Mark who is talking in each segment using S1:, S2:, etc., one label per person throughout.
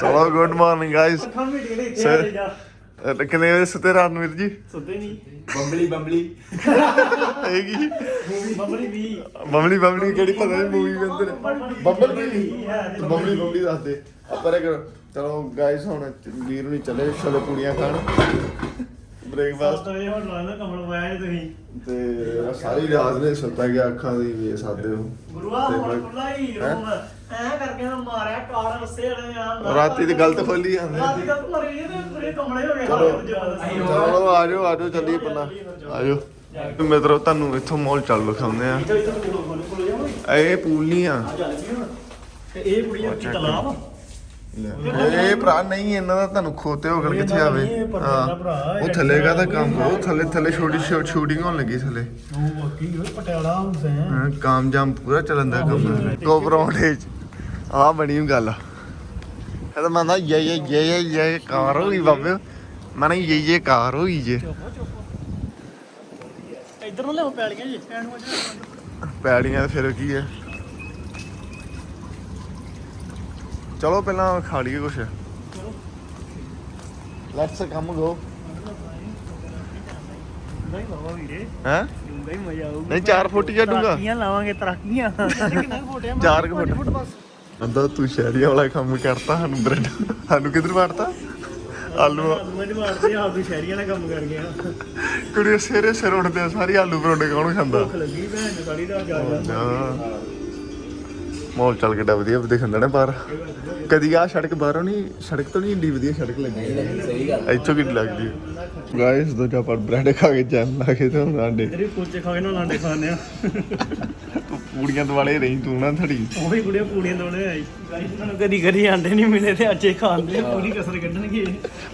S1: ਚਲੋ good morning guys
S2: ਅੱਖਾਂ ਇੱਥੇ. ਆ ਜਾ।
S1: ਕਿੰਨੇ ਵਜੇ ਸੁੱਤੇ ਰਾਤ ਨੂੰ ਵੀਰ ਜੀ?
S2: ਸੁੱਤੇ ਨਹੀਂ।
S3: ਬੰਬਲੀ ਬੰਬਲੀ।
S1: ਹੈਗੀ?
S2: ਬੰਬਲੀ ਵੀ।
S1: ਬਬਲੀ ਬਬਲੀ ਕਿਹੜੀ ਪਤਾ ਨਹੀਂ ਮੂਵੀ ਬੰਦਰ ਬੱਬਲ ਕੀ ਬਬਲੀ ਬਬਲੀ ਦੱਸ ਦੇ। ਆਪਾਂ ਰੇ ਕਰੋ। ਚਲੋ ਗਾਇਸ ਹੁਣ ਵੀਰ ਨੂੰ ਚਲੇ ਛੋਲੇ ਪੂੜੀਆਂ ਖਾਣ। ਬ੍ਰੇਕਫਾਸਟ
S2: ਫਸਟ ਵੇ ਹੁਣ ਲਾਣਾ ਕਮਲ ਪਾਇਆ ਜੀ ਤੁਸੀਂ।
S1: ਤੇ ਸਾਰੀ ਰਾਤ ਨੇ ਸੁੱਤਾ ਗਿਆ ਅੱਖਾਂ ਦੀ ਵੇ ਸਾਦੇ ਹੋ
S2: ਗੁਰੂਆ
S1: ਤੇ
S2: ਹੁਣ ਖੁੱਲਾ ਹੀ ਰੂਮ। ਐ ਕਰਕੇ ਮੈਂ ਮਾਰਿਆ ਕਾਲ ਰਸੇ ਵਾਲੇ ਆ
S1: ਰਾਤੀ ਦੀ ਗਲਤ ਖੋਲੀ ਜਾਂਦੇ
S2: ਰਾਤੀ ਦਾ ਮਰੀ ਤੇ ਪੂਰੇ ਕਮਲੇ ਹੋ ਗਏ।
S1: ਚਲੋ।
S2: ਹਾਲੇ ਜ਼ਬਰਦਸਤੀ।
S1: ਚਲੋ ਆਜੋ ਆਜੋ ਚੱਲੀਏ ਪੰਨਾ ਆਜੋ ਮਿੱਤਰੋ ਤੁਹਾਨੂੰ ਇੱਥੋਂ ਮਾਲ ਚੱਲ ਦਿਖਾਉਂਦੇ ਆ। ਇਹ ਪੂਲ ਨਹੀਂ ਆ
S2: ਤੇ ਇਹ ਕੁੜੀਆਂ ਕੀ ਤਲਾਬ ਆ?
S1: ਇਹ ਭਰਾ ਨਹੀਂ ਇਹਨਾਂ ਦਾ ਤੁਹਾਨੂੰ ਖੋਤੇ ਹੋ ਗਏ ਕਿੱਥੇ ਆਵੇ?
S2: ਦਾ
S1: ਹਾਂ। ਉਹ ਥੱਲੇ ਕਾ ਤਾਂ ਕੰਮ ਉਹ ਥੱਲੇ ਥੱਲੇ ਛੋਟੀ ਸ਼ੂਟਿੰਗ ਹੋਣ ਲੱਗੀ ਥੱਲੇ।
S2: ਉਹ ਬਾਕੀ ਉਹ ਪਟਿਆਲਾ ਹੁੰਦਾ ਹੈ।
S1: ਹਾਂ ਕਾਮ ਜਾਮ ਪੂਰਾ ਚੱਲਣ ਦਾ ਕੰਮ ਕੋਬਰੌਂਡੇ ਚ ਆ ਬਣੀ ਗੱਲ। ਇਹ ਤਾਂ ਮੰਨਦਾ ਇਹ ਇਹ ਇਹ ਇਹ ਕਾਰ ਹੋਈ ਬਾਬੇ। ਮਨ ਇਹ ਇਹ ਕਾਰ ਹੋਈ ਜੇ।
S2: ਇੱਧਰ ਨੂੰ ਲਿਆਓ ਪੈਲੀਆਂ ਜੀ। ਪੈਣ
S1: ਤੇ ਫਿਰ ਕੀ ਹੈ? ਚਲੋ ਪਹਿਲਾਂ ਖਾ ਲਈਏ ਕੁਛ। ਲੈਟਸ ਕਮ ਗੋ
S2: ਨਹੀਂ ਬਾਬਾ ਵੀਰੇ।
S1: ਹੈ?
S2: ਡੂੰਗਾ ਹੀ ਮਜ਼ਾ ਆਊਗਾ।
S1: ਨਹੀਂ 4 ਫੁੱਟ ਜਾਂ ਡੂੰਗਾ
S2: ਤਰਾਕੀਆਂ ਲਾਵਾਂਗੇ ਤਰਾਕੀਆਂ। ਕਿੰਨੇ
S1: ਕੁ ਫੁੱਟ। ਅੰਦਾ ਤੂੰ ਸ਼ਹਿਰੀਆਂ ਵਾਲਾ ਕੰਮ ਕਰਤਾ ਸਾਨੂੰ ਬ੍ਰੈਡ ਸਾਨੂੰ ਕਿੱਧਰ ਵੜਤਾ? ਆਲੂ
S2: ਮੈਂ ਮਾਰਦੇ ਆਪ ਦੀ ਸ਼ਹਿਰੀਆਂ ਨਾਲ ਕੰਮ ਕਰ ਗਿਆ।
S1: ਕੁੜੀ ਸਿਰੇ ਸਿਰ ਉੱਠਦੇ ਸਾਰੀ ਆਲੂ ਪਰੌਂਠੇ ਕੌਣ ਖਾਂਦਾ?
S2: ਭੁੱਖ ਲੱਗੀ ਭੈਣ ਨੂੰ ਸਾਰੀ ਰਾਤ ਜਾ
S1: ਮੋਲ ਚੱਲ ਕਿੱਡਾ ਵਧੀਆ ਦਿਖਣ ਨਾ ਬਾਹਰ। ਕਦੀ ਆ ਸੜਕ ਬਾਹਰੋਂ ਨਹੀਂ ਸੜਕ ਤੋਂ ਨਹੀਂ ਇੰਡੀ ਵਧੀਆ ਸੜਕ ਲੱਗੀ?
S3: ਸਹੀ ਗੱਲ
S1: ਇੱਥੋਂ ਕਿੱਡੀ ਲੱਗਦੀ ਗਾਇਸ ਦੋ ਚਾਪੜ ਬ੍ਰੈਡ ਖਾ ਕੇ ਜੈਮ ਲਾ ਕੇ ਤੇ ਹੁਣ ਆਂਡੇ।
S2: ਤੇਰੀ ਕੁਲਚੇ ਖਾ ਕੇ ਨਾ ਲਾਂਡੇ ਖਾਣੇ ਆ।
S1: ਪੂੜੀਆਂ ਦਵਾਲੇ ਰਹੀ ਤੂੰ ਨਾ ਥੜੀ।
S2: ਉਹ ਵੀ ਕੁੜੀਆਂ ਪੂੜੀਆਂ ਦੋਣੇ ਆਈ। ਗਾਈਸ ਤੁਹਾਨੂੰ ਕਦੀ ਕਦੀ ਆਂਡੇ ਨਹੀਂ ਮਿਲੇ ਤੇ ਅੱਜੇ ਖਾਂਦੇ ਆ, ਪੂਰੀ ਕਸਰ ਕੱਢਣਗੇ।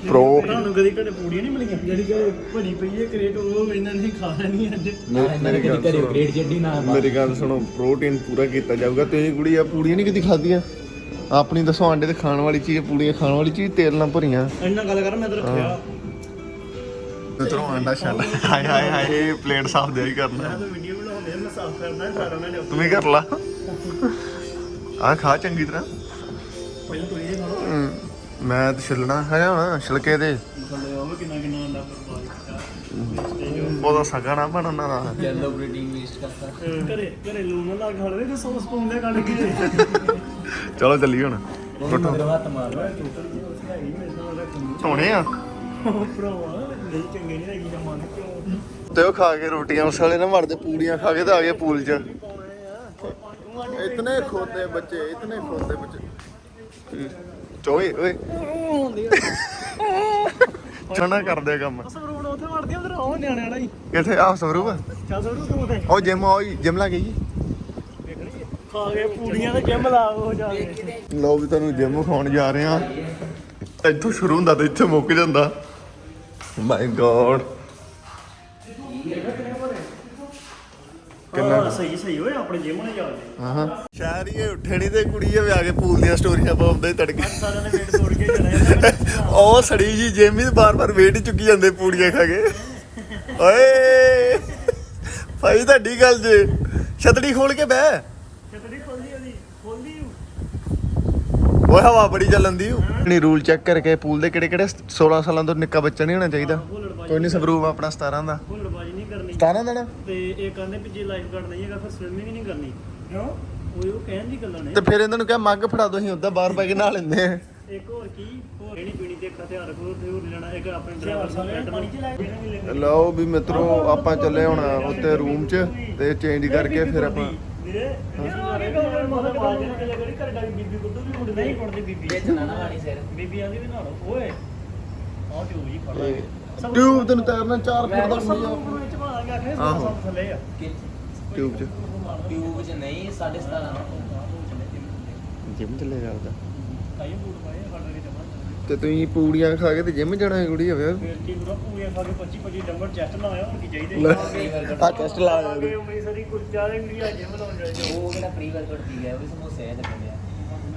S1: Pro।
S2: ਤੁਹਾਨੂੰ ਕਦੀ ਕਦੇ ਪੂੜੀਆਂ ਨਹੀਂ ਮਿਲੀਆਂ? ਜਿਹੜੀ ਕਿ ਭਰੀ ਪਈ ਹੈ ਕਰੇਟ ਉਹ ਇਹਨਾਂ ਨੇ ਖਾ ਲੈਣੀ ਅੱਜ।
S1: ਮੇਰੀ ਗੱਲ
S3: ਘਰੇ
S1: ਸੁਣੋ।
S3: ਗ੍ਰੇਡ ਚੱਡੀ ਨਾ
S1: ਮੇਰੀ ਗੱਲ ਸੁਣੋ ਪ੍ਰੋਟੀਨ ਪੂਰਾ ਕੀਤਾ ਜਾਊਗਾ। ਤੁਸੀਂ ਕੁੜੀ ਆ ਪੂੜੀਆਂ ਨਹੀਂ ਕਦੀ ਖਾਧੀਆਂ? ਆਪਣੀ ਦੱਸੋ ਆਂਡੇ ਤੇ ਖਾਣ ਵਾਲੀ ਚੀਜ਼ ਪੂੜੀਆਂ ਖਾਣ ਵਾਲੀ ਚੀਜ਼ ਤੇਲ ਨਾਲ ਭਰੀਆਂ।
S2: ਇੰਨਾ ਗੱਲ ਕਰ ਮੈਂ ਤੇ ਰੱਖਿਆ।
S1: ਮਿੱਤਰੋ ਆਂਡਾ ਛੱਡ। ਹਾਏ ਹਾਏ ਹਾਏ ਪਲੇਟ ਸਾਫ਼ ਦੇ ਹੀ ਕਰਨਾ।
S2: ਮੈਂ ਤਾਂ ਵੀਡੀਓ ਸਾਰਾ ਉਹਨਾਂ ਨੇ
S1: ਤੂੰ ਵੀ ਕਰ ਲਾ। ਆ ਖਾ ਚੰਗੀ ਤਰ੍ਹਾਂ।
S2: ਪਹਿਲਾਂ ਤੋਂ ਇਹ ਖਾਓ
S1: ਹਮ, ਮੈਂ ਤੇ ਛਿੱਲਣਾ ਹੈ ਹੁਣ ਛਿਲਕੇ ਦੇ
S2: ਥੱਲੇ ਉਹ ਕਿੰਨਾ ਕਿੰਨਾ ਆਂਡਾ ਬਰਬਾਦ
S1: ਉਹਦਾ ਸਗਾ ਨਾ ਬਣ ਉਹਨਾਂ ਦਾ।
S3: ਜੈਲੋ ਪ੍ਰੋਟੀਨ ਵੇਸਟ ਕਰਤਾ।
S2: ਘਰੇ ਘਰੇ ਲੂਣ ਲਾ ਕੇ ਖਾ ਲਵੇ ਤੇ ਸੌਸ ਪਾਉਂਦੇ ਕੱਢ ਕੇ।
S1: ਚਲੋ ਚੱਲੀ ਹੁਣ।
S3: ਉਹ ਮਗਰ ਹੱਥ ਮਾਰ
S1: ਧੋਣੇ ਆ।
S2: ਭਰਾਵਾ ਨਹੀਂ ਚੰਗੇ ਨਹੀਂ ਲੱਗੀ ਨਾ ਮਨ ਕਿਉਂ
S1: ਤੇ ਉਹ ਖਾ ਕੇ ਰੋਟੀਆਂ ਉਸ ਵਾਲੇ ਨਾ ਮਰਦੇ ਪੂੜੀਆਂ ਖਾ ਕੇ ਤਾਂ ਆ ਗਏ ਪੂਲ 'ਚ। ਇਤਨੇ ਖੋਤੇ ਬੱਚੇ ਇਤਨੇ ਖੋਤੇ ਬੱਚੇ। ਚੋਏ ਓਏ। ਚਣਾ ਕਰਦੇ ਕੰਮ।
S2: ਸਵਰੂਪ ਉੱਥੇ ਵੜਦੀ ਉਧਰ ਉਹ ਨਿਆਣੇ ਵਾਲਾ ਹੀ।
S1: ਕਿੱਥੇ? ਆ ਸਰੂਪ?
S2: ਚੱਲ ਸਵਰੂਪ ਤੂੰ ਤੇ
S1: ਉਹ ਜਿਮ ਆਈ ਜਿਮ ਲਾ ਗਈ
S2: ਖਾ ਕੇ ਪੂੜੀਆਂ ਤੇ ਜਿਮ ਲਾ ਉਹ ਜਾ ਕੇ।
S1: ਲੋ ਵੀ ਤੁਹਾਨੂੰ ਜਿਮ ਖਾਣ ਜਾ ਰਹੇ ਆ ਇੱਥੋਂ ਸ਼ੁਰੂ ਹੁੰਦਾ ਤੇ ਇੱਥੇ ਮੁੱਕ ਜਾਂਦਾ। ਮਾਈ ਗੋਡ
S2: ਕਿੰਨਾ ਸਹੀ ਸਹੀ ਹੋਏ ਆਪਣੇ ਜਿਮ ਨੇ ਜਾ ਕੇ।
S1: ਹਾਂ ਸ਼ਹਿਰੀਏ ਉੱਠੇ ਨਹੀਂ ਤੇ ਕੁੜੀ ਆ ਆ ਕੇ ਪੂਲ ਦੀਆਂ ਸਟੋਰੀਆਂ ਪਾਉਂਦੇ ਤੜਕੇ।
S2: ਸਾਰਿਆਂ ਨੇ ਵੇਟ ਤੋੜ ਕੇ
S1: ਉਹ ਸੜੀ ਜੀ ਜਿਮ ਵੀ ਬਾਰ-ਬਾਰ ਵੇਟ ਹੀ ਚੁੱਕੀ ਜਾਂਦੇ ਪੂੜੀਆਂ ਖਾ ਕੇ। ਓਏ ਭਾਈ ਤੁਹਾਡੀ ਗੱਲ ਜੇ। ਛਤੜੀ ਖੋਲ ਕੇ ਬਹਿ।
S2: ਉਹਦੀ ਖੋਲੀ
S1: ਓਏ ਹਵਾ ਬੜੀ ਚੱਲਣ ਦੀ ਨਹੀਂ ਰੂਲ ਚੈੱਕ ਕਰਕੇ ਪੂਲ ਦੇ ਕਿਹੜੇ ਕਿਹੜੇ 16 ਸਾਲਾਂ ਤੋਂ ਨਿੱਕਾ ਬੱਚਾ ਨਹੀਂ ਹੋਣਾ ਚਾਹੀਦਾ। ਕੋਈ ਨਹੀਂ ਸਬਰੂਪ ਆਪਣਾ 17 ਦਾ। 17 ਦਾ ਨਾ
S2: ਤੇ ਇਹ ਕਹਿੰਦੇ ਵੀ ਜੇ ਲਾਈਫ ਗਾਰਡ ਨਹੀਂ ਹੈਗਾ ਫਿਰ ਸਵਿਮਿੰਗ ਹੀ ਨਹੀਂ ਕਰਨੀ। ਕਿਉਂ? ਉਹ ਉਹ ਕਹਿਣ ਦੀ ਗੱਲਾਂ ਨੇ।
S1: ਤੇ ਫਿਰ ਇਹਨਾਂ ਨੂੰ ਕਿਹਾ ਮੱਗ ਫੜਾ ਦੋ ਅਸੀਂ ਉਦਾਂ ਬਾਹਰ ਪੈ ਕੇ ਨਹਾ ਲੈਂਦੇ ਆ
S2: ਇੱਕ ਹੋਰ ਕੀ? ਹੋਰ ਨਹੀਂ ਪੀਣੀ ਤੇ ਇੱਕ ਹਥਿਆਰ ਕੋਲ ਤੇ ਹੋਰ ਲੈਣਾ। ਇੱਕ ਆਪਣੇ ਡਰਾਈਵਰ ਸਾਹਿਬ ਪਾਣੀ ਚ ਲੈ ਕੇ
S1: ਲਓ ਵੀ ਮਿੱਤਰੋ ਆਪਾਂ ਚੱਲੇ ਹੁਣ ਉੱਤੇ ਰੂਮ 'ਚ ਤੇ ਚੇਂਜ ਕਰਕੇ ਫਿਰ ਆਪਾਂ
S2: ਵੀਰੇ ਇਹ ਗੱਲ ਮਾਤਾ ਬਾਜ ਨੇ ਕਿਹਾ ਕਰੀ ਘਰ ਕੇ ਬੀਬੀ ਕੁੱਟੂ ਵੀ ਕੁੱਟਦੇ? ਨਹੀਂ ਕੁੱਟਦੀ ਬੀਬੀ।
S3: ਵਿੱਚ ਨਾ ਨਾ ਵਾਲੀ ਸਿਰ।
S2: ਬੀਬੀ ਆਂਦੀ ਵੀ ਨਾ ਓਏ। ਆਹ ਫੜ ਲੈ
S1: ਟਿਊਬ ਤੈਨੂੰ ਤੈਰਨਾ 4 ਫੁੱਟ ਦਾ
S2: ਸਭ
S1: ਹੁੰਦੀ ਆ।
S2: ਨੂੰ ਵਿੱਚ ਪਾ ਕੇ ਆਖੇ
S1: ਆਹੋ।
S2: ਸਭ ਥੱਲੇ ਆ।
S1: ਟਿਊਬ 'ਚ।
S3: ਟਿਊਬ ਚ ਨਹੀਂ 17.5
S1: ਜਿਮ ਚੱਲੇ ਜਾਂਦਾ
S2: ਕਾਈ ਬੂਟ ਪਾਏ ਫੜ ਕੇ ਜਮਾ
S1: ਤੇ ਤੁਸੀਂ ਪੂੜੀਆਂ ਖਾ ਕੇ ਤੇ ਜਿਮ ਜਾਣਾ ਹੈ ਕੁੜੀ ਹੋਵੇ
S2: ਫਿਰ ਕੀ ਪੂਰਾ ਪੂਰੀਆਂ ਖਾ ਕੇ 25 25 ਡੰਬਰ ਚੈਸਟ ਲਾਇਆ ਹੁਣ ਕੀ ਚਾਹੀਦਾ?
S1: ਆ ਟੈਸਟ ਲਾ
S2: ਆਗੇ ਉਮਰੀ ਸਾਰੀ ਕੁਝ ਜ਼ਿਆਦਾ ਵੀ ਆ ਜਿਮ ਲਾਉਣ ਜਾਏ
S3: ਉਹ ਕਿਹੜਾ ਪ੍ਰੀ ਵਰਕਆਊਟ ਪੀ ਗਿਆ ਉਹ ਵੀ ਸਮੋਸੇ ਆ ਲੱਗਣੇ ਆ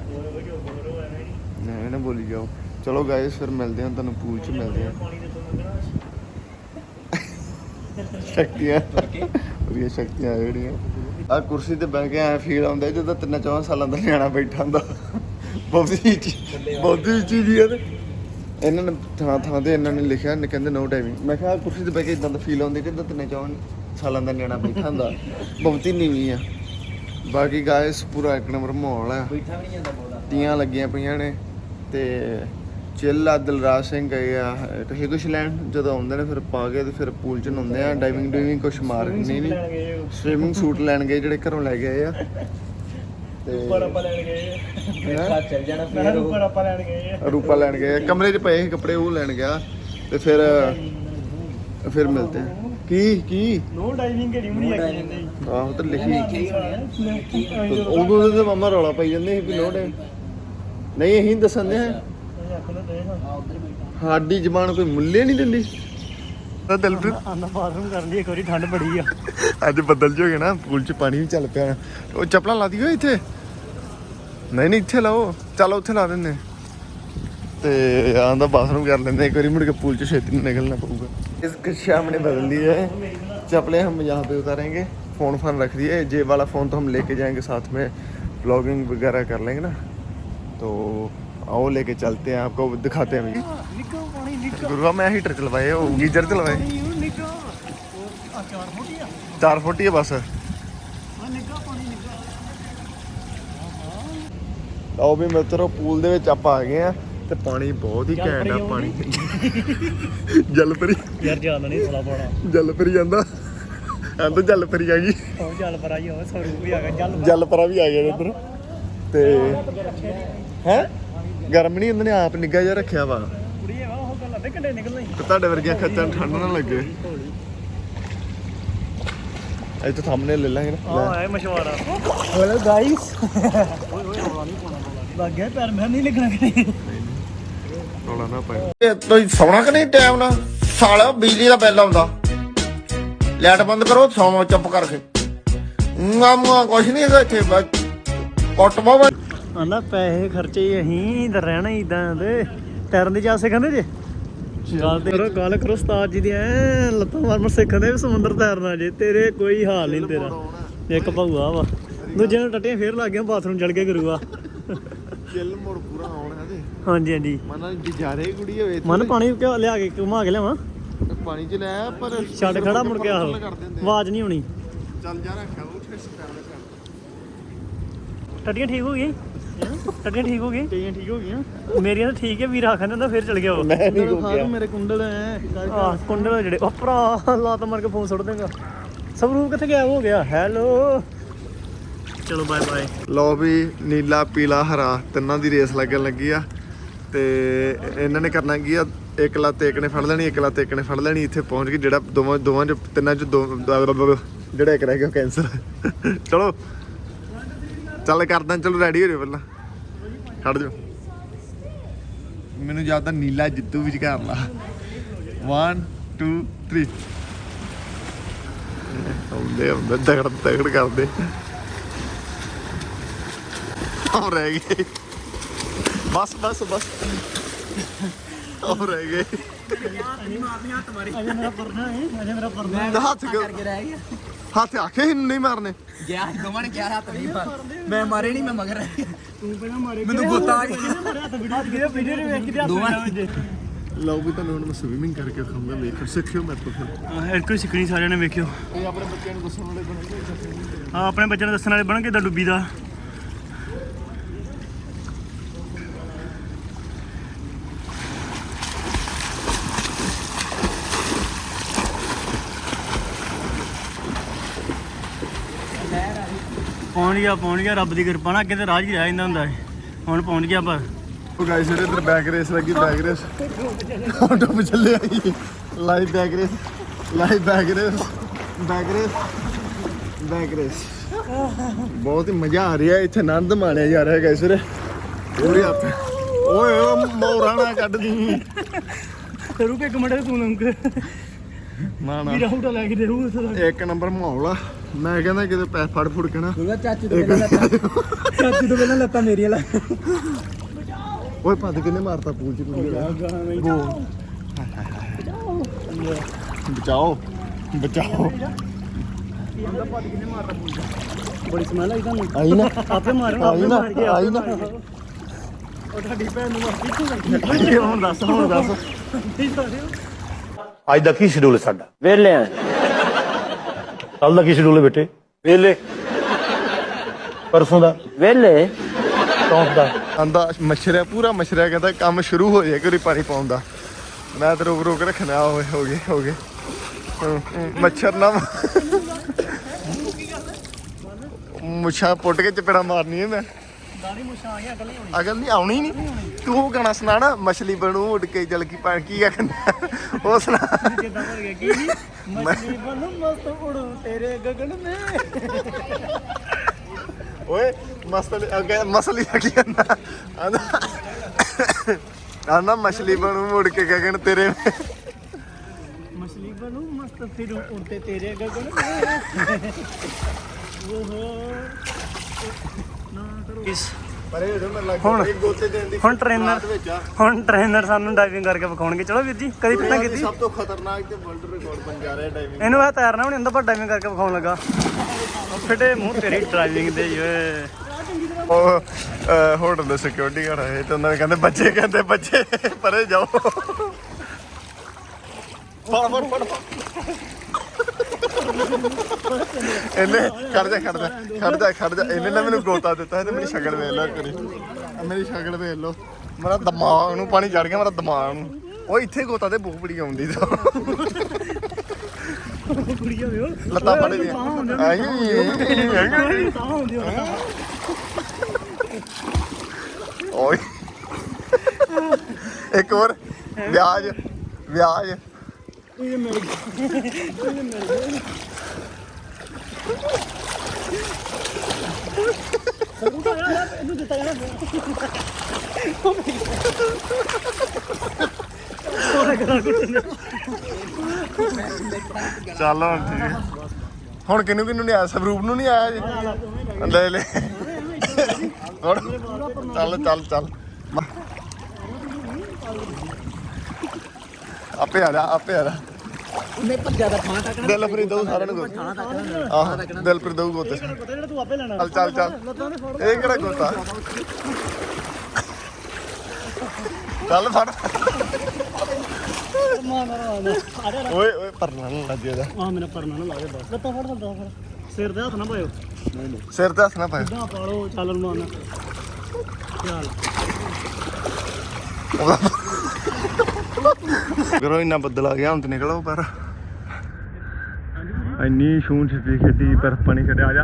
S2: ਹੋਰ ਉਹ ਜੋ ਬੋਰੋ ਐਵੇਂ ਨਹੀਂ
S1: ਨਹੀਂ ਨਾ ਬੋਲੀ ਜਾਓ। ਚਲੋ ਗਾਇਸ ਫਿਰ ਮਿਲਦੇ ਹਾਂ ਤੁਹਾਨੂੰ ਪੂਲ 'ਚ ਮਿਲਦੇ ਹਾਂ। ਸ਼ਕਤੀਆਂ। ਉਹਦੀਆਂ ਸ਼ਕਤੀਆਂ ਜਿਹੜੀਆਂ। ਆ ਕੁਰਸੀ ਤੇ ਬਹਿ ਕੇ ਐ ਫੀਲ ਆਉਂਦਾ ਜਿੱਦਾਂ ਤਿੰਨ ਚੌਂ ਸਾਲਾਂ ਦਾ ਨਿਆਣਾ ਬੈਠਾ ਹੁੰਦਾ। ਬਹੁਤੀ ਚੀ- ਬਹੁਤੀ ਚੀਜ਼ ਹੀ ਤੇ। ਇਹਨਾਂ ਨੇ ਥਾਂ ਥਾਂ ਤੇ ਇਹਨਾਂ ਨੇ ਲਿਖਿਆ ਨੇ ਕਹਿੰਦੇ ਨੋ ਡਾਈਵਿੰਗ ਮੈਂ ਕਿਹਾ ਕੁਰਸੀ ਤੇ ਬਹਿ ਕੇ ਇਦਾਂ ਦਾ ਫੀਲ ਆਉਂਦੀ ਜਿੱਦਾਂ ਤਿੰਨੇ ਚੌਂ ਸਾਲਾਂ ਦਾ ਨਿਆਣਾ ਬੈਠਾ ਹੁੰਦਾ। ਬਹੁਤੀ ਨੀਵੀਂ ਆ। ਬਾਕੀ ਗਾਇਸ ਪੂਰਾ ਇੱਕ ਨੰਬਰ ਮਾਹੌਲ ਆ।
S3: ਬੈਠਾ ਵੀ ਨਹੀਂ ਜਾਂਦਾ ਬੋਲਾ
S1: ਟੀਆਂ ਲੱਗੀਆਂ ਪਈਆਂ ਨੇ ਤੇ ਚਿੱਲ ਆ ਦਿਲਰਾਜ ਸਿੰਘ ਗਏ ਆ ਇਹ ਕੁਛ ਲੈਣ? ਜਦੋਂ ਆਉਂਦੇ ਨੇ ਫਿਰ ਪਾ ਕੇ ਤੇ ਫਿਰ ਪੂਲ ਚ ਨਹਾਉਂਦੇ ਆ ਡਾਈਵਿੰਗ ਡੂਇਵਿੰਗ ਕੁਛ ਮਾਰ ਨਹੀਂ ਨਹੀਂ। ਸਵਿਮਿੰਗ ਸੂਟ ਲੈਣ ਗਏ ਜਿਹੜੇ ਘਰੋਂ ਲੈ ਕੇ ਆਏ ਆ। ਤੇ
S2: ਉੱਪਰ ਆਪਾਂ ਲੈਣ ਗਏ।
S3: ਫਿਰ
S1: ਹੈਂ?
S3: ਘਰ ਚੱਲ ਜਾਣਾ
S2: ਮੈਂ
S3: ਫਿਰ
S2: ਉੱਪਰ
S3: ਉਹ
S2: ਆਪਾਂ ਲੈਣ ਗਏ ਆ।
S1: ਰੂਪਾ ਲੈਣ ਗਏ ਆ। ਕਮਰੇ 'ਚ ਪਏ ਸੀ ਕੱਪੜੇ ਉਹ ਲੈਣ ਗਿਆ। ਤੇ ਫਿਰ ਫਿਰ ਮਿਲਦੇ ਆ। ਕੀ ਕੀ?
S2: ਨੋ ਡਾਈਵਿੰਗ ਕਿਹੜੀ ਨਹੀਂ ਆਈ। ਜਾਂਦੀ
S1: ਆਹੋ ਤੇ ਲਿਖੀ।
S3: ਆ।
S1: ਉਦੋਂ ਦੇ ਮਾਮਾ ਰੌਲਾ ਪਾਈ ਜਾਂਦੇ ਸੀ ਵੀ ਲੋੜ ਹੈ ਨਹੀਂ ਅਸੀਂ ਦੱਸਣ ਦੇ ਹਾਂ ਸਾਡੀ ਜ਼ਬਾਨ ਕੋਈ ਮੁੱਲੇ ਨਹੀਂ ਦਿੰਦੀ ਤਾਂ ਦਿਲਪ੍ਰੀਤ
S2: ਆਂਦਾ ਬਾਥਰੂਮ ਕਰਨ ਦੀ ਇੱਕ ਵਾਰੀ ਠੰਡ ਬੜੀ ਆ
S1: ਅੱਜ ਬੱਦਲ ਜੋ ਹੋ ਗਏ ਨਾ ਪੂਲ 'ਚ ਪਾਣੀ ਵੀ ਚੱਲ ਪਿਆ ਉਹ ਚੱਪਲਾਂ ਲਾ ਦਿਓ ਇੱਥੇ ਨਹੀਂ ਨਹੀਂ ਇੱਥੇ ਲਾਓ ਚਲੋ ਉੱਥੇ ਲਾ ਦਿੰਦੇ ਤੇ ਆਂਦਾ ਬਾਥਰੂਮ ਕਰ ਲੈਂਦੇ ਇੱਕ ਵਾਰੀ ਮੁੜ ਕੇ ਪੂਲ 'ਚ ਛੇਤੀ ਨੂੰ ਨਿਕਲਣਾ ਪਊਗਾ ਇਸ कक्षा हमने बदल दी है चप्पलें हम यहाँ पे उतारेंगे फ़ोन फ़ोन रख दिए जे वाला फ़ोन तो हम लेके जाएंगे साथ में ब्लॉगिंग वगैरह कर लेंगे ना तो आओ लेके चलते हैं आपको दिखाते हैं अभी
S2: ਨਿੱਕੋ ਪਾਣੀ ਨਿੱਕੋ
S1: गुरुआ मैं हीटर चलवाए वो गीजर चलवाए
S2: ਨਿੱਕੋ ਆ ਚਾਰ ਫੁੱਟ ਆ
S1: चार फुट ही है बस
S2: ਆ ਨਿੱਕਾ ਪਾਣੀ ਨਿੱਕਾ
S1: ਆਓ ਵੀ ਮਿੱਤਰੋ ਪੂਲ ਦੇ ਵਿੱਚ ਆਪਾਂ ਆ ਗਏ ਆ ਤੇ ਪਾਣੀ ਬਹੁਤ ਹੀ
S2: ਜਲ
S1: ਘੈਂਟ ਆ
S2: ਪਰੀ
S1: ਪਾਣੀ ਜਲਪਰੀ
S2: ਯਾਰ ਜਿਆਦਾ ਨਹੀਂ ਥੋੜਾ ਪਾਣਾ
S1: ਜਲਪਰੀ ਜਾਂਦਾ ਐਂ ਤਾਂ ਜਲਪਰੀ ਆ ਗਈ
S2: ਉਹ ਜਲ ਪਰ ਆਈ ਹੋਵੇ ਸਰੂਪ ਵੀ ਆ ਗਿਆ ਜਲ
S1: ਜਲਪਰਾ ਵੀ ਆ ਗਿਆ ਇੱਧਰ ਤੇ ਹੈ ਗਰਮ ਨਹੀਂ ਉਹਨਾਂ ਨੇ ਆਪ ਨਿੱਗਾ ਜਿਹਾ ਰੱਖਿਆ ਵਾ।
S2: ਕੁੜੀ ਹੈਗਾ ਉਹ ਗੱਲ ਅੱਧੇ ਘੰਟੇ ਨਿਕਲਣਾ
S1: ਤੇ ਤੁਹਾਡੇ ਵਰਗੀਆਂ ਖੱਚਾਂ ਨੂੰ ਠੰਡ ਨਾ ਲੱਗੇ। ਇੱਥੇ ਸਾਹਮਣੇ ਲੈ ਲਾਂਗੇ ਨਾ
S2: ਆ ਹੈ ਮਸ਼ਵਾਰਾ ਹੈਲੋ ਗਾਇਸ ਓਏ ਓਏ ਰੌਲਾ ਨਹੀਂ ਪਾਉਣਾ। ਲੱਗ ਗਿਆ ਪੈਰ ਮੈਂ ਨਹੀਂ ਲੱਗਣਾ ਕਰੇ
S1: ਰੌਲਾ ਨਾ ਪਾਇਓ। ਤੁਸੀਂ ਸੌਣਾ ਕਿ ਨਹੀਂ ਟਾਈਮ ਨਾਲ? ਸਾਲਿਓ ਬਿਜਲੀ ਦਾ ਬਿੱਲ ਆਉਂਦਾ। ਲਾਈਟ ਬੰਦ ਕਰੋ ਸੌਂ ਚੁੱਪ ਕਰਕੇ। ਮਾਮਾ ਕੁਛ ਨਹੀਂ ਹੈਗਾ ਇੱਥੇ ਬਸ। ਕੁੱਟ ਬਾਵਾ
S2: ਆਂਦਾ ਪੈਸੇ ਖਰਚੇ ਹੀ ਅਸੀਂ ਤਾਂ ਰਹਿਣਾ ਇਦਾਂ ਦੇ। ਤੈਰਨ ਦੀ ਜਾ ਸਿੱਖਦੇ ਜੇ? ਗੱਲ ਤੇ ਕਰੋ ਗੱਲ ਕਰੋ ਉਸਤਾਦ ਜੀ ਦੀ ਐ ਲੱਤਾਂ ਮਾਰ ਮਾਰ ਸਿੱਖਦੇ ਵੀ ਸਮੁੰਦਰ ਤੈਰਨਾ ਜੇ। ਤੇਰੇ ਕੋਈ ਹਾਲ ਨਹੀਂ ਤੇਰਾ। ਇੱਕ ਭਊਆ ਵਾ। ਦੂਜੇ ਨੂੰ ਟੱਟੀਆਂ ਫੇਰ ਲੱਗ ਗਿਆ ਬਾਥਰੂਮ ਚੜ ਕੇ ਗੁਰੂਆ
S1: ਚਿੱਲ ਮੋੜ ਪੂਰਾ ਆਉਣਾ ਹੈ ਤੇ।
S2: ਹਾਂਜੀ ਹਾਂਜੀ।
S1: ਮਨਾਂ ਜਾਰੇ ਕੁੜੀ ਹੋਵੇ
S2: ਮਨ ਪਾਣੀ ਕਿਉਂ ਲਿਆ ਕੇ ਘੁਮਾ ਕੇ ਲਿਆਵਾਂ?
S1: ਪਾਣੀ ਚ ਲੈ ਪਰ
S2: ਛੱਡ ਖੜਾ ਮੁੜ ਕੇ ਆਹੋ।
S1: ਕਰਦੇ ਹੁੰਦੇ ਆ।
S2: ਆਵਾਜ਼ ਨਹੀਂ ਆਉਣੀ।
S1: ਚੱਲ ਜਾ ਰੱਖਿਆ ਉਹ ਫਿਰ ਸਟੈਂਡ
S2: ਟੱਟੀਆਂ ਠੀਕ ਹੋ ਗਈਆਂ? ਟੱਟੀਆਂ ਠੀਕ ਹੋ ਗਈਆਂ?
S1: ਕਈਆਂ ਠੀਕ ਹੋ ਗਈਆਂ।
S2: ਮੇਰੀਆਂ ਤਾਂ ਠੀਕ ਹੈ ਵੀਰ ਆਖਣ ਦਿੰਦਾ ਫੇਰ ਚਲ ਗਿਆ ਉਹ।
S1: ਮੈਂ ਨਹੀਂ ਹੋ ਗਿਆ
S2: ਮੇਰੇ ਕੁੰਡਲ ਐ ਆ ਕੁੰਡਲ ਜਿਹੜੇ ਉਹ ਭਰਾ ਲਾਤ ਮਾਰ ਕੇ ਫੋਨ ਸੁੱਟ ਦੇਗਾ। ਸਵਰੂਪ ਕਿੱਥੇ ਗਿਆ? ਹੋ ਗਿਆ। ਹੈਲੋ। ਚਲੋ ਬਾਏ ਬਾਏ
S1: ਲਓ ਵੀ ਨੀਲਾ ਪੀਲਾ ਹਰਾ ਤਿੰਨਾਂ ਦੀ ਰੇਸ ਲੱਗਣ ਲੱਗੀ ਆ। ਤੇ ਇਹਨਾਂ ਨੇ ਕਰਨਾ ਕੀ ਆ? ਇੱਕ ਲੱਤ ਇੱਕ ਨੇ ਫੜ ਲੈਣੀ ਇੱਕ ਲੱਤ ਇੱਕ ਨੇ ਫੜ ਲੈਣੀ ਇੱਥੇ ਪਹੁੰਚ ਕੇ ਜਿਹੜਾ ਦੋਵਾਂ ਦੋਵਾਂ ਚ ਤਿੰਨਾਂ ਚ ਦੋ ਜਿਹੜਾ ਇੱਕ ਰਹਿ ਗਿਆ ਕੈਂਸਰ ਚਲੋ। ਚੱਲ ਕਰਦਾ ਚਲੋ ਰੈਡੀ ਹੋ ਜਾਓ ਪਹਿਲਾਂ। ਖੜ ਜਾਓ। ਮੈਨੂੰ ਜ਼ਿਆਦਾ ਨੀਲਾ ਜਿੱਤੂ ਵਿਚਕਾਰ ਲਾ। 1 2 3 ਆਉਂਦੇ ਆਉਂਦੇ, ਤਗੜ ਤਗੜ ਕਰਦੇ। ਉਹ ਰਹਿ ਗਏ। ਬਸ ਬਸ ਬਸ। ਉਹ ਰਹਿ ਗਏ।
S2: ਅਜੇ ਮੇਰਾ ਪਰਨਾ ਹੈ ਅਜੇ ਮੇਰਾ ਪਰਨਾ
S1: ਹੱਥ ਕਿਉਂ
S3: ਕਰਕੇ ਰਹਿ ਗਿਆ।
S1: ਹੱਥ ਆਖੇ ਹੀ ਨਹੀਂ ਮਾਰਨੇ।
S3: ਗਿਆ ਗਵਣ ਗਿਆ ਹੱਥ ਨਹੀਂ ਮਾਰ। ਮੈਂ ਮਾਰੇ ਨਹੀਂ ਮੈਂ ਮਗਰ
S2: ਤੂੰ ਪਹਿਲਾਂ ਮਾਰੇ
S3: ਮੈਨੂੰ ਗੋਤਾ ਆ ਗਿਆ।
S2: ਹੱਥ ਵੀਡੀਓ ਵੀਡੀਓ ਨੇ ਵੇਖ ਕੇ ਹੱਥ
S3: ਦੋਵਾਂ
S1: ਲਓ ਵੀ ਤੁਹਾਨੂੰ ਹੁਣ ਮੈਂ ਸਵਿਮਿੰਗ ਕਰਕੇ ਖਾਊਂਗਾ ਵੇਖੋ ਸਿੱਖਿਓ ਮੇਰੇ ਤੋਂ ਫਿਰ।
S2: ਇਹ ਕੋਈ ਸਿੱਖਣੀ ਸਾਰਿਆਂ ਨੇ ਵੇਖਿਓ।
S1: ਇਹ ਆਪਣੇ ਬੱਚਿਆਂ ਨੂੰ ਦੱਸਣ ਵਾਲੇ ਬਣਾਂਗੇ
S2: ਆ ਆਪਣੇ ਬੱਚਿਆਂ ਨੂੰ ਦੱਸਣ ਵਾਲੇ ਬਣਨਗੇ ਦਾ ਡੁੱਬੀ ਦਾ। ਪਹੁੰਚ ਗਿਆ ਪਹੁੰਚ ਗਿਆ ਰੱਬ ਦੀ ਕਿਰਪਾ ਨਾਲ ਅੱਗੇ ਤੇ ਰਾਜ ਹੀ ਰਹਿ ਜਾਂਦਾ ਹੁੰਦਾ ਹੈ। ਹੁਣ ਪਹੁੰਚ ਗਿਆ ਪਰ।
S1: ਉਹ ਗਾਇਸ ਜਿਹੜੇ ਇੱਧਰ ਬੈਕ ਰੇਸ ਲੱਗੀ ਬੈਕ ਰੇਸ ਆਟੋ ਚੱਲੇ ਆਈ live bike race live bike race bike race bike race ਬਹੁਤ ਹੀ ਮਜ਼ਾ ਆ ਰਿਹਾ ਇੱਥੇ ਆਨੰਦ ਮਾਣਿਆ ਜਾ ਰਿਹਾ ਗਾਇਸ ਵੀਰੇ। ਪੂਰੀ ਹੱਥ ਓਏ ਓ ਮੋਰਾ ਨਾ ਕੱਢ ਦੀ।
S2: ਕਰੂ ਕਿ ਇੱਕ ਮਿੰਟ ਤੂੰ ਲੰਗ
S1: ਨਾ
S2: ਵੀਰਾ ਹੁਟਾ ਲੈ ਕੇ ਦੇ ਰੂ ਉੱਥੇ
S1: ਇੱਕ ਨੰਬਰ ਮਾਹੌਲ ਆ। ਮੈਂ ਕਹਿੰਦਾ ਕਿਤੇ ਪੈ ਫੜ ਫੁੜ ਕੇ ਨਾ।
S3: ਚਾਚੂ ਤੋਂ ਪਹਿਲਾਂ ਲੱਤਾਂ ਚਾਚੂ ਤੋਂ ਪਹਿਲਾਂ ਲੱਤਾਂ ਮੇਰੀਆਂ ਲਾ
S1: ਓਏ ਭੱਜ ਕਿੰਨੇ ਮਾਰਤਾ ਪੂਲ ਚ ਕੁੜੀ ਗੋ ਬਚਾਓ ਬਚਾਓ।
S2: ਬੜੀ ਸਮੈਲ ਆਈ ਤੁਹਾਨੂੰ।
S1: ਆਈ ਨਾ।
S2: ਆਪੇ ਮਾਰਨ
S1: ਆਈ ਨਾ
S2: ਆਪੇ ਮਾਰ ਕੇ
S1: ਆਈ ਨਾ।
S2: ਉਹ ਤੁਹਾਡੀ ਭੈਣ ਨੂੰ ਮਾਫੀ ਕਿਉਂ ਹੁਣ ਦੱਸ ਹੁਣ ਦੱਸ।
S4: ਅੱਜ ਦਾ ਕੀ ਸ਼ਡਿਊਲ ਹੈ ਸਾਡਾ?
S2: ਵੇਲੇ ਆ।
S4: ਕੱਲ ਦਾ ਕੀ ਸ਼ਡਿਊਲ ਹੈ ਬੇਟੇ? ਵੇਲੇ ਪਰਸੋਂ ਦਾ।
S2: ਵੇਲੇ
S4: ਚੌਂਕ ਦਾ।
S1: ਆਂਦਾ ਮਛਰਿਆ ਪੂਰਾ ਮਛਰਿਆ ਕਹਿੰਦਾ ਕੰਮ ਸ਼ੁਰੂ ਹੋ ਜਾਏ ਕਰੀ ਪਾਣੀ ਪਾਉਣ ਦਾ। ਮੈਂ ਤੇ ਰੋਕ ਰੋਕ ਰੱਖਣਾ ਹੋਏ ਹੋ ਗਏ ਹੋ ਗਏ। ਮੱਛਰ ਨਾ ਮੁੱਛਾਂ ਪੁੱਟ ਕੇ ਚਪੇੜਾ ਮਾਰਨੀ ਹੈ ਮੈਂ।
S2: ਮੁਸ਼ਾਂ ਆ ਗਿਆ ਅਗਲੀ ਹੋਣੀ।
S1: ਅਗਲ ਨਹੀਂ ਆਉਣੀ ਨਹੀਂ। ਤੂੰ ਗਾਣਾ ਸੁਣਾ ਨਾ ਮਛਲੀ ਬਣੂ ਉੱਡ ਕੇ ਜਲ ਕੀ ਪਾਣ ਕੀ ਆਖਣਾ ਉਹ ਸੁਣਾ।
S2: ਕਿੱਦਾਂ ਭਰ ਗਿਆ ਕੀ ਨਹੀਂ ਮਛਲੀ ਬਣ ਮਸਤ ਉੜੂ ਤੇਰੇ ਗਗਨ ਮੇ।
S1: ਓਏ ਮਸਲੀ ਅਗੇ ਮਸਲੀ ਆ ਕੀ ਕਹਿੰਦਾ ਆਂਦਾ ਆਂਦਾ ਮਛਲੀ ਬਣੂ ਉੱਡ ਕੇ ਗਗਨ ਤੇਰੇ
S2: ਮਛਲੀ ਬਣੂ ਮਸਤ ਫਿਰ ਉੜਤੇ ਤੇਰੇ ਗਗਨ ਮੇ। ਓਹੋ। ਇਸ
S1: ਪਰੇ ਹੋ ਜਾ ਮੇਰੇ ਲੱਗ
S2: ਹੁਣ-
S1: ਗੋਤੇ ਦੇਣ ਦੀ
S2: ਹੁਣ ਟ੍ਰੇਨਰ। ਹੁਣ ਟ੍ਰੇਨਰ ਸਾਨੂੰ ਡਾਈਵਿੰਗ ਕਰਕੇ ਵਿਖਾਉਣਗੇ। ਚਲੋ ਵੀਰ ਜੀ ਕਦੀ
S1: ਦੀ
S2: ਕੀਤੀ
S1: ਸਭ ਤੋਂ ਖਤਰਨਾਕ ਤੇ ਵਰਲਡ ਰਿਕਾਰਡ ਬਣ ਜਾ ਰਿਹਾ ਡਾਈਵਿੰਗ
S2: ਇਹਨੂੰ ਆ ਤੈਰਨਾ ਵੀ ਨਹੀਂ ਪਰ ਡਾਈਵਿੰਗ ਕਰਕੇ ਵਿਖਾਉਣ ਲੱਗਾ। ਫਿੱਟੇ ਮੂੰਹ ਤੇਰੀ ਡਰਾਈਵਿੰਗ ਦੇ ਓਏ।
S1: ਉਹ ਹੋਟਲ ਦੇ ਸਿਕਿਉਰਿਟੀ ਗਾਰਡ ਆਏ ਤੇ ਉਹਨਾਂ ਨੇ ਕਹਿੰਦੇ ਬੱਚੇ ਕਹਿੰਦੇ ਬੱਚੇ ਪਰੇ ਜਾਓ। ਫੜ ਫੜ ਫੜ। ਇਹਨੇ ਖੜ ਜਾ ਖੜ ਜਾ ਖੜ ਜਾ ਖੜ ਜਾ। ਇਹਨੇ ਨਾ ਮੈਨੂੰ ਗੋਤਾ ਦਿੱਤਾ ਹੈ ਮੇਰੀ ਸ਼ਕਲ ਵੇਖ ਲਓ ਕਰੀ। ਮੇਰੀ ਸ਼ਕਲ ਵੇਖ ਲਓ। ਮੇਰਾ ਦਿਮਾਗ ਨੂੰ ਪਾਣੀ ਚੜ ਗਿਆ, ਮੇਰਾ ਦਿਮਾਗ ਨੂੰ। ਉਹ ਇੱਥੇ ਗੋਤਾ ਤੇ ਬਹੁਤ ਬੜੀ ਆਉਂਦੀ ਤਾਂ।
S2: ਕੁੜੀਆਂ ਵੇ
S1: ਲੱਤਾਂ ਫੜ ਦੀਆਂ ਆਈ
S2: ਤਾਂ ਹੁੰਦੀ
S1: ਓਏ। ਇੱਕ ਹੋਰ। ਵਿਆਜ। ਵਿਆਜ।
S2: ਇਹ ਮਿਲ ਗਿਆ ਇਹਨੂੰ ਦਿੱਤਾ ਜਾਣਾ ਉਹਨੇ ਕਰਾ ਕੁੱਟਣਾ
S1: ਚੱਲ ਹੁਣ ਠੀਕ ਹੈ। ਹੁਣ ਕਿਨੂੰ ਕਿਨੂੰ ਨਹੀਂ ਆਇਆ ਸਵਰੂਪ ਨੂੰ ਨਹੀਂ ਆਇਆ ਜੀ? ਲੈ ਲੈ। ਹੁਣ ਚੱਲ ਚੱਲ ਚੱਲ। ਆਪੇ ਆ ਜਾ ਆਪੇ ਆ ਜਾ
S3: ਉਹਨੇ ਭੱਜਾ ਦਾ ਥਾਂ ਤੱਕ
S1: ਦਿਲਪ੍ਰੀਤ ਦਊ ਸਾਰਿਆਂ ਨੂੰ ਗੋਤੇ। ਆਹ ਦਿਲਪ੍ਰੀਤ ਦਊ ਗੋਤੇ।
S2: ਪਤਾ ਜਿਹੜਾ ਤੂੰ ਆਪੇ ਲੈਣਾ।
S1: ਚੱਲ ਚੱਲ ਚੱਲ।
S2: ਨੇ
S1: ਇਹ ਕਿਹੜਾ ਗੋਤਾ? ਚੱਲ ਫੜ। ਓਏ ਓਏ ਪਰਨਾ ਨਾ ਲੱਜੇ ਇਹਦਾ
S2: ਆ ਮੇਰਾ ਪਰਨਾ ਨਾ ਲਾਵੇ ਬਸ। ਲੱਤਾਂ ਫੜ ਲੱਤਾਂ ਫੜ। ਸਿਰ ਦੇ ਹੱਥ ਨਾ ਪਾਇਓ।
S1: ਸਿਰ ਤੇ ਹੱਥ ਨਾ ਪਾਇਆ
S2: ਇਦਾਂ ਪਾਲੋ ਚੱਲਣ ਮਾਰਨਾ ਚੱਲ।
S1: ਕਰੋ ਇੰਨਾ ਬੱਦਲ ਆ ਗਿਆ ਹੁਣ ਤੇ ਨਿਕਲੋ ਪਰ ਇੰਨੀ ਸ਼ੂਨ ਛਿੱਟੀ ਖੇਤੀ ਪਰ ਪਾਣੀ ਛੱਡਿਆ ਆ ਜਾ।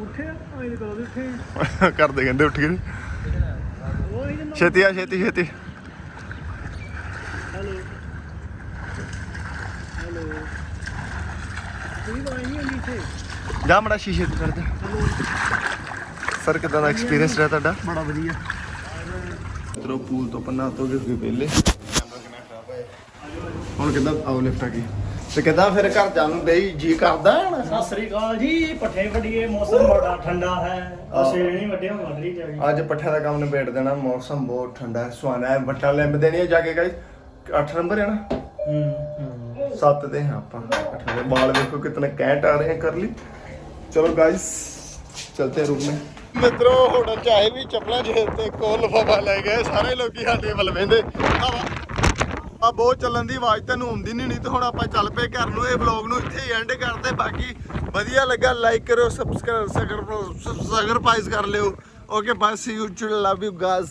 S2: ਉੱਠੇ ਆਏ ਕਰੋ ਉੱਠੇ
S1: ਕਰਦੇ ਕਹਿੰਦੇ ਕੇ। ਛੇਤੀ ਆ ਛੇਤੀ ਛੇਤੀ।
S2: ਹੈਲੋ। ਹੈਲੋ। ਕੋਈ ਵਾਈ ਨਹੀਂ ਆਉਂਦੀ ਇੱਥੇ
S1: ਜਾ ਮੜਾ ਸ਼ੀਸ਼ੇ ਤੇ ਕਰ ਜਾ। ਸਰ ਕਿਦਾਂ ਦਾ ਐਕਸਪੀਰੀਅੰਸ ਰਿਹਾ ਤੁਹਾਡਾ?
S2: ਬੜਾ ਵਧੀਆ।
S1: ਤਰੋ ਪੂਲ ਤੋਂ ਪੰਨਾ ਤੋਂ ਗਏ ਪਹਿਲੇ ਹੁਣ ਕਿੱਦਾਂ ਆਉ ਲਿਫਟ ਆ ਗਈ? ਤੇ ਕਿੱਦਾਂ ਫਿਰ ਘਰ ਜਾਣ ਨੂੰ ਬਈ ਜੀ ਕਰਦਾ ਹਣ
S2: ਸਤਿ ਸ੍ਰੀ ਅਕਾਲ ਜੀ ਪੱਠੇ ਵੱਡੀਏ ਮੌਸਮ ਬੜਾ ਠੰਡਾ ਹੈ। ਅਸੇ ਨਹੀਂ ਵੱਡੇ ਹੋਣ ਲਈ ਜਾਈ
S1: ਅੱਜ ਪੱਠਿਆਂ ਦਾ ਕੰਮ ਨਿਬੇੜ ਦੇਣਾ ਮੌਸਮ ਬਹੁਤ ਠੰਡਾ ਹੈ ਸੁਹਾਣਾ ਹੈ ਵੱਟਾ ਲਿੰਬ ਦੇਣੀ ਹੈ ਜਾ ਕੇ ਗਾਇਸ। 8 ਨੰਬਰ ਹੈ ਨਾ?
S2: ਹੂੰ
S1: ਸੱਤ ਦੇ ਹਾਂ ਆਪਾਂ 8 ਦੇ ਬਾਲ ਵੇਖੋ ਕਿਤਨੇ ਕੈਂਟ ਆ ਰਹੇ ਕਰ ਲਈ ਚਲੋ ਗਾਇਸ ਚਲਤੇ ਰੂਮ ਮੇ। ਮਿੱਤਰੋ ਹੋਟਲ ਚ ਵੀ ਚੱਪਲਾਂ ਜੇਬ ਤੇ ਕੋਲ ਲਫਾਫਾ ਲੈ ਗਏ ਸਾਰੇ ਲੋਕੀ ਸਾਡੇ ਵੱਲ ਵਹਿੰਦੇ ਆਵਾ ਆ ਬਹੁਤ ਚੱਲਣ ਦੀ ਆਵਾਜ਼ ਤੈਨੂੰ ਆਉਂਦੀ ਨਹੀਂ ਨਹੀਂ ਤੇ ਹੁਣ ਆਪਾਂ ਚੱਲ ਪਏ ਘਰ ਨੂੰ, ਇਹ ਵਲੌਗ ਨੂੰ ਇੱਥੇ ਹੀ ਐਂਡ ਕਰਦੇ, ਬਾਕੀ ਵਧੀਆ ਲੱਗਾ ਲਾਈਕ ਕਰੋ ਸਬਸਕ੍ਰਾਈਬ ਸਬਸਕ੍ਰਾਈਬ ਕਰ ਲਿਓ okay bye see you love you guys